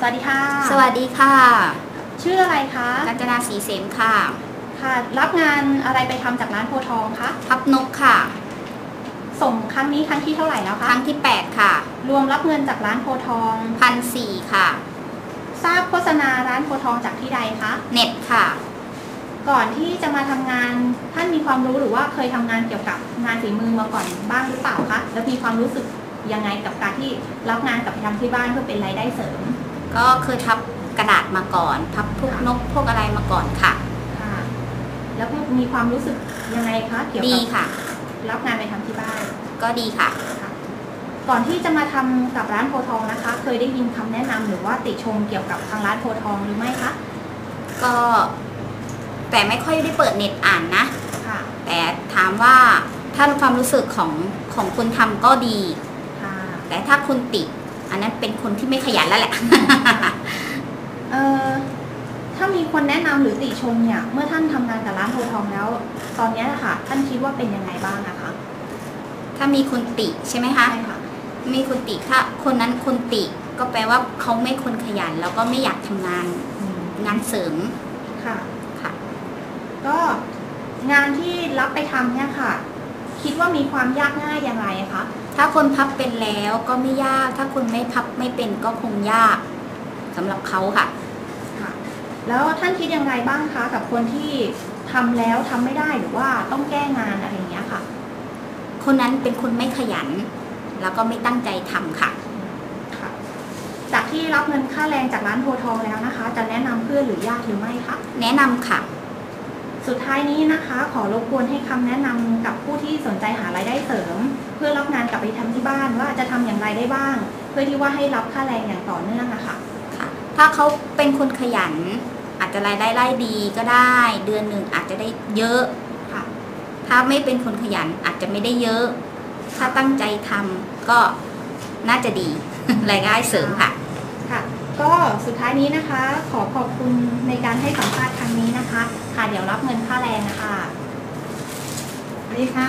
สวัสดีค่ะ สวัสดีค่ะ ชื่ออะไรคะกัญจนาสีเสมค่ะ ค่ะ รับงานอะไรไปทำจากร้านโพธิ์ทองคะพับนกค่ะ ส่งครั้งนี้ครั้งที่เท่าไหร่แล้วคคะรั้งที่ 8 ค่ะ รวมรับเงินจากร้านโพธิ์ทองพันสี่ค่ะ ทราบโฆษณาร้านโพธิ์ทองจากที่ใดคะ เน็ตค่ะ ก่อนที่จะมาทำงานท่านมีความรู้หรือว่าเคยทำงานเกี่ยวกับงานฝีมือมาก่อนบ้างหรือเปล่าคะ แล้วมีความรู้สึกยังไงกับการที่รับงานกลับไปทำที่บ้านเพื่อเป็นรายได้เสริม ก็เคยพับกระดาษมาก่อน พับพวกนกพวกอะไรมาก่อนค่ะ ค่ะ แล้วมีความรู้สึกยังไงคะเกี่ยวดีกับค่ะ รับงานไปทำที่บ้าน ก็ดีค่ะ ก่อนที่จะมาทำกับร้านโพธิ์ทองนะคะ เคยได้ยินคำแนะนำหรือว่าติชมเกี่ยวกับทางร้านโพธิ์ทองหรือไม่คะก็ แต่ไม่ค่อยได้เปิดเน็ตอ่านนะ ค่ะแต่ถามว่าถ้าความรู้สึกของของคนทำก็ดี ค่ะ แต่ถ้าคุณติ อันนั้นเป็นคนที่ไม่ขยันแล้วแหละ เอ่อถ้ามีคนแนะนำหรือติชมเนี่ย เมื่อท่านทำงานกับร้านโพธิ์ทองแล้ว ตอนเนี้ยนะคะท่านคิดว่าเป็นยังไงบ้างอะคะถ้ามีคนติใช่ไหมคะ ใช่ค่ะ มีคนติถ้าคนนั้นคนติก็แปลว่าเขาไม่คนขยัน แล้วก็ไม่อยากทำงานอืมงานเสริมค่ะ ค่ะ ก็งานที่รับไปทำเนี่ยค่ะ คิดว่ามีความยากง่ายอย่างไรอะคะถ้าคนพับเป็นแล้วก็ไม่ยาก ถ้าคนไม่พับไม่เป็นก็คงยากสำหรับเขาค่ะค่ะแล้วท่านคิดอย่างไรบ้างคะกับคนที่ทำแล้วทำไม่ได้หรือว่าต้องแก้งานอะไรอย่างเงี้ยค่ะ คนนั้นเป็นคนไม่ขยัน แล้วก็ไม่ตั้งใจทำค่ะ ค่ะ จากที่รับเงินค่าแรงจากร้านโพธิ์ทองแล้วนะคะ จะแนะนำเพื่อนหรือญาติหรือไม่คะแนะนำค่ะ สุดท้ายนี้นะคะขอรบกวนให้คำแนะนำกับผู้ที่สนใจหารายได้เสริม เพื่อรับงานกลับไปทำที่บ้านว่าจะทำอย่างไรได้บ้าง เพื่อที่ว่าให้รับค่าแรงอย่างต่อเนื่องอะค่ะค่ะ ถ้าเขาเป็นคนขยัน อาจจะรายได้ไล่ดีก็ได้ เดือนหนึ่งอาจจะได้เยอะค่ะ ถ้าไม่เป็นคนขยันอาจจะไม่ได้เยอะ ถ้าตั้งใจทำก็น่าจะดีรายได้เสริมค่ะค่ะ ก็สุดท้ายนี้นะคะ ขอขอบคุณในการให้สัมภาษณ์ครั้ง นี้นะคะ ค่ะเดี๋ยวรับเงินค่าแรงนะคะนี่ค่ะ